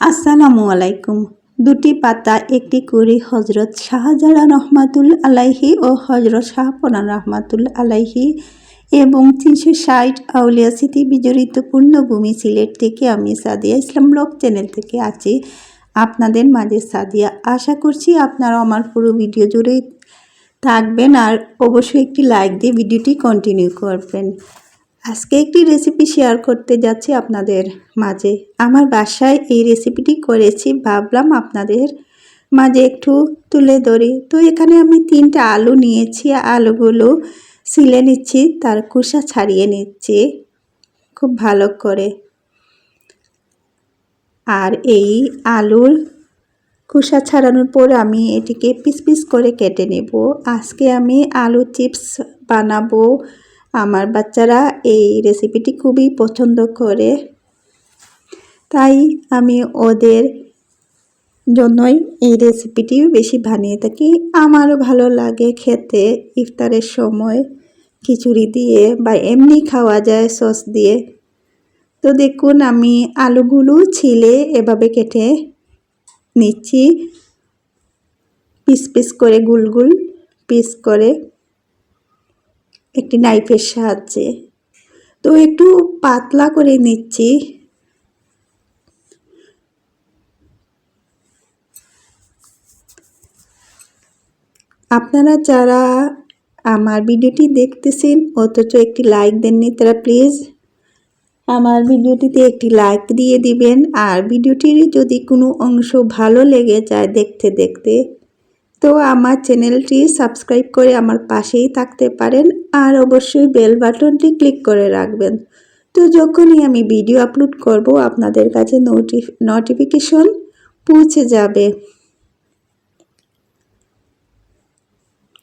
আসসালামু আলাইকুম। দুটি পাতা, একটি কুড়ি হজরত শাহজালাল রহমাতুল আলাইহি ও হজরত শাহপনান রহমাতুল আলাইহি এবং তিনশো ষাট আউলিয়া স্মৃতি বিজড়িত পূর্ণভূমি সিলেট থেকে আমি সাদিয়া ইসলাম ব্লগ চ্যানেল থেকে আছি। আপনাদের মাঝে সাদিয়া। আশা করছি আপনারা আমার পুরো ভিডিও জুড়ে থাকবেন আর অবশ্যই একটি লাইক দিয়ে ভিডিওটি কন্টিনিউ করবেন। আজকে একটি রেসিপি শেয়ার করতে যাচ্ছি আপনাদের মাঝে। আমার বাসায় এই রেসিপিটি করেছি, ভাবলাম আপনাদের মাঝে একটু তুলে ধরি। তো এখানে আমি তিনটা আলু নিয়েছি, আলুগুলো সিলে নিচ্ছি, তার কুসা ছাড়িয়ে নিচ্ছি খুব ভালো করে। আর এই আলুর খোসা ছাড়ানোর পর আমি এটিকে পিস পিস করে কেটে নেব। আজকে আমি আলু চিপস বানাবো আমার বাচ্চারা এই রেসিপিটি খুবই পছন্দ করে। তাই আমি ওদের জন্যই এই রেসিপিটি বেশি বানিয়ে থাকি। আমারও ভালো লাগে খেতে ইফতারের সময় খিচুড়ি দিয়ে বা এমনি খাওয়া যায় সস দিয়ে। তো দেখুন, আমি আলুগুলো ছিলে এভাবে কেটে নিচ্ছি। পিস পিস করে, গুল গুল পিস করে। একটি নাইফের সাহায্যে। তো একটু পাতলা করে নিচ্ছি। আপনারা যারা আমার ভিডিওটি দেখতেছেন, অথচ একটি লাইক দেননি, তারা প্লিজ আমার ভিডিওটিতে একটি লাইক দিয়ে দিবেন। আর ভিডিওটির যদি কোনো অংশ ভালো লেগে যায় দেখতে দেখতে তো আমার চ্যানেলটি সাবস্ক্রাইব করে আমার পাশেই থাকতে পারেন আর অবশ্যই বেল বাটনটি ক্লিক করে রাখবেন। তো যখনই আমি ভিডিও আপলোড করব, আপনাদের কাছে নোটিফিকেশন পৌঁছে যাবে।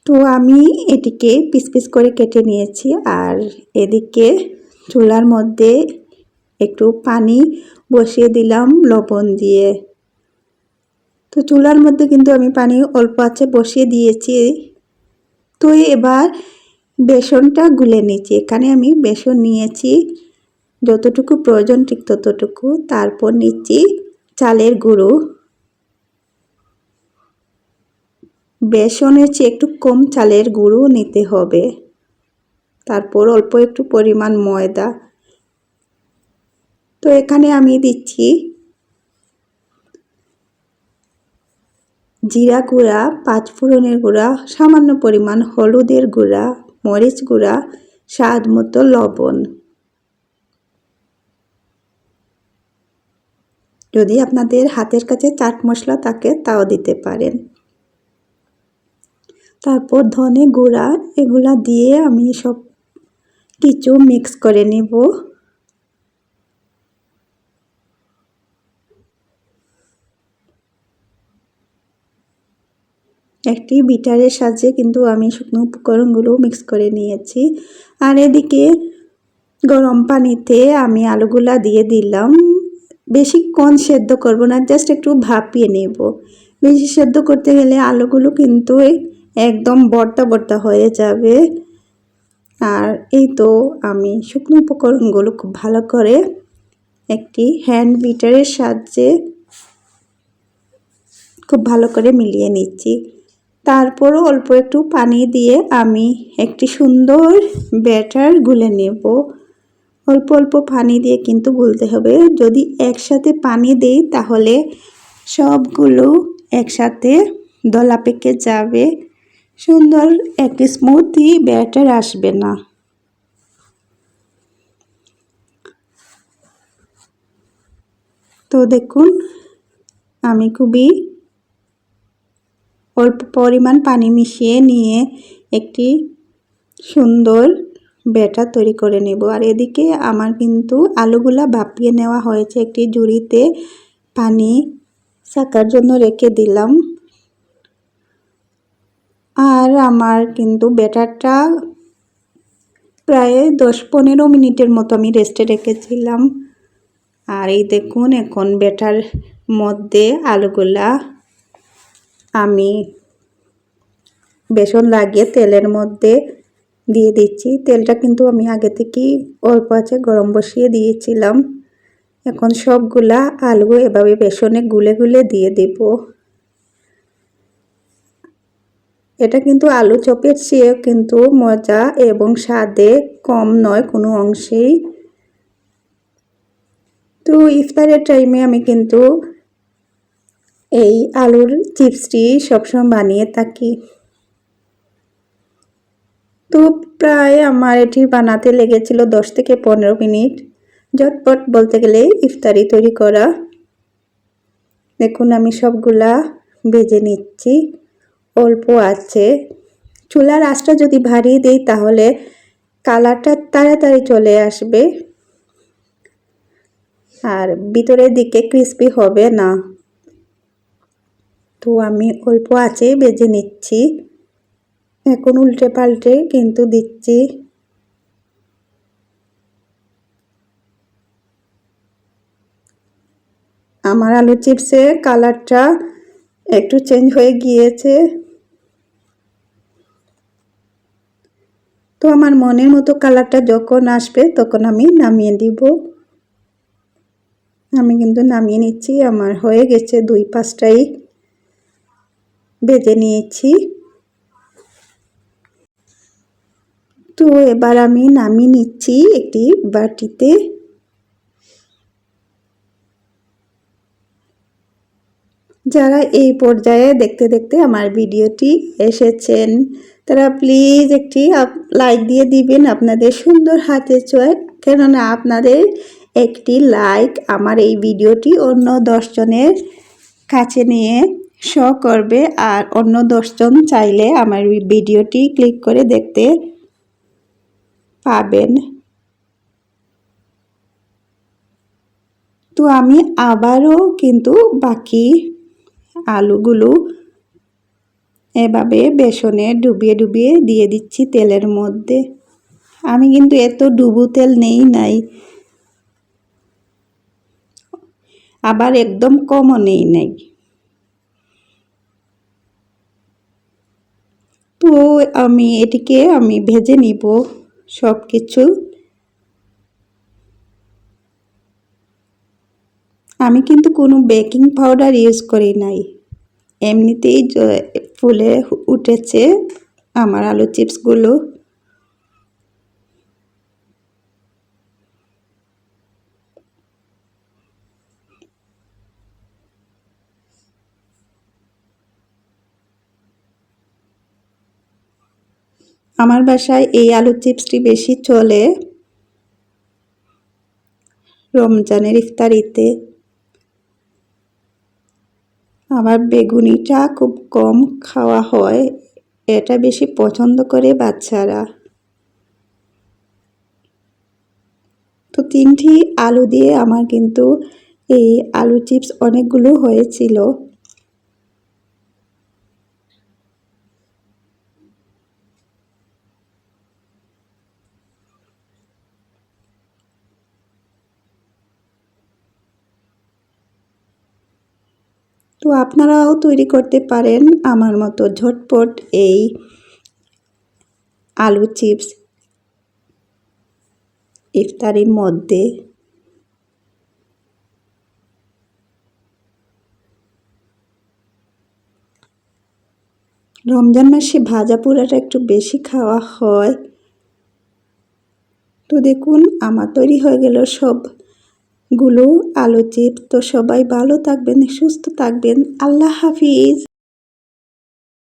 তো আমি এটিকে পিস পিস করে কেটে নিয়েছি আর এদিকে চুলার মধ্যে একটু পানি বসিয়ে দিলাম লবণ দিয়ে। তো চুলার মধ্যে কিন্তু আমি পানি অল্প আছে বসিয়ে দিয়েছি। তো এবার বেসনটা গুলে নিয়েছি এখানে আমি বেসন নিয়েছি। যতটুকু প্রয়োজন ঠিক ততটুকু। তারপর নিচ্ছি চালের গুঁড়ো। বেসনের চেয়ে একটু কম চালের গুঁড়ো নিতে হবে। তারপর অল্প একটু পরিমাণ ময়দা। তো এখানে আমি দিচ্ছি জিরা গুঁড়া পাঁচফোড়নের গুঁড়া, সামান্য পরিমাণ হলুদের গুঁড়া, মরিচ গুঁড়া, স্বাদ মতো লবণ। যদি আপনাদের হাতের কাছে চাট মশলা থাকে, তাও দিতে পারেন। তারপর ধনে গুঁড়া, এগুলা দিয়ে আমি সব কিছু মিক্স করে নেব। একটি বিটারের সাহায্যে কিন্তু আমি শুকনো উপকরণগুলো মিক্স করে নিয়েছি। আর এদিকে গরম পানিতে আমি আলুগুলা দিয়ে দিলাম। বেশিক্ষণ সেদ্ধ করব না জাস্ট একটু ভাপিয়ে নেব। বেশি সেদ্ধ করতে গেলে আলুগুলো কিন্তু একদম বর্তা বর্তা হয়ে যাবে। আর এই তো আমি শুকনো উপকরণগুলো খুব ভালো করে একটি হ্যান্ড বিটারের সাহায্যে খুব ভালো করে মিলিয়ে নিচ্ছি। তারপরও অল্প একটু পানি দিয়ে আমি একটি সুন্দর ব্যাটার গুলে নেব। অল্প অল্প পানি দিয়ে কিন্তু গুলতে হবে। যদি একসাথে পানি দেই তাহলে সবগুলো একসাথে দলা পেকে যাবে। সুন্দর একটি স্মুথি ব্যাটার আসবে না। তো দেখুন, আমি খুবই অল্প পরিমাণ পানি মিশিয়ে নিয়ে একটি সুন্দর ব্যাটার তৈরি করে নেব। আর এদিকে আমার কিন্তু আলুগুলা ভাপিয়ে নেওয়া হয়েছে। একটি জুড়িতে পানি শাকার জন্য রেখে দিলাম। আর আমার কিন্তু ব্যাটারটা প্রায় দশ পনেরো মিনিটের মতো আমি রেস্টে রেখেছিলাম। আর এই দেখুন, এখন ব্যাটার মধ্যে আলুগুলা আমি বেসন লাগিয়ে তেলের মধ্যে দিয়ে দিচ্ছি। তেলটা কিন্তু আমি আগে থেকেই অল্প আছে, গরম বসিয়ে দিয়েছিলাম। এখন সবগুলা আলু এভাবে বেসনে গুলে গুলে দিয়ে দেব। এটা কিন্তু আলু চপের চেয়েও কিন্তু মজা এবং স্বাদে কম নয় কোনো অংশেই। তো ইফতারের টাইমে আমি কিন্তু এই আলুর চিপসটি সবসময় বানিয়ে থাকি। তো প্রায় আমার এটি বানাতে লেগেছিল দশ থেকে পনেরো মিনিট। ঝটপট বলতে গেলে ইফতারি তৈরি করা। দেখুন আমি সবগুলা ভেজে নিচ্ছি। অল্প আছে। চুলার আঁচটা যদি ভারিয়ে দিই তাহলে কালারটা তাড়াতাড়ি চলে আসবে। আর ভিতরের দিকে ক্রিস্পি হবে না। তো আমি অল্প আছে বেজে নিচ্ছি। এখন উল্টে পাল্টে কিন্তু দিচ্ছি। আমার আলু চিপসের কালারটা একটু চেঞ্জ হয়ে গিয়েছে। তো আমার মনের মতো কালারটা যখন আসবে তখন আমি নামিয়ে দিব। আমি কিন্তু নামিয়ে নিচ্ছি, আমার হয়ে গেছে দুই পাঁচটাই। বেজে নিয়েছি। তো এবার আমি নামিয়ে নিচ্ছি একটি বাটিতে। যারা এই পর্যায়ে দেখতে দেখতে আমার ভিডিওটি এসেছেন, তারা প্লিজ একটি লাইক দিয়ে দিবেন আপনাদের সুন্দর হাতে চয় কেননা আপনাদের একটি লাইক আমার এই ভিডিওটি অন্য দশজনের কাছে নিয়ে শ করবে আর অন্য দশজন চাইলে আমার ভিডিওটি ক্লিক করে দেখতে পাবেন। তো আমি আবারও কিন্তু বাকি আলুগুলো এভাবে বেসনে ডুবিয়ে ডুবিয়ে দিয়ে দিচ্ছি তেলের মধ্যে। আমি কিন্তু এত ডুবু তেল নেই নাই। আবার একদম কমও নেই নাই। তো আমি এটিকে আমি ভেজে নিব সব কিছু আমি কিন্তু কোনো বেকিং পাউডার ইউজ করি নাই। এমনিতেই ফুলে উঠেছে আমার আলু চিপসগুলো। আমার বাসায় এই আলু চিপসটি বেশি চলে রমজানের ইফতারিতে। আমার বেগুনিটা খুব কম খাওয়া হয়, এটা বেশি পছন্দ করে বাচ্চারা। তো তিনটি আলু দিয়ে আমার কিন্তু এই আলু চিপস অনেকগুলো হয়েছিল। তো আপনারাও তৈরি করতে পারেন আমার মতো ঝটপট এই আলু চিপস ইফতারির মধ্যে। রমজান মাসে ভাজা পোড়াটা একটু বেশি খাওয়া হয়। তো দেখুন, আমার তৈরি হয়ে গেল সব গুলো আলু চিপস তো সবাই ভালো থাকবেন সুস্থ থাকবেন। আল্লাহ হাফিজ।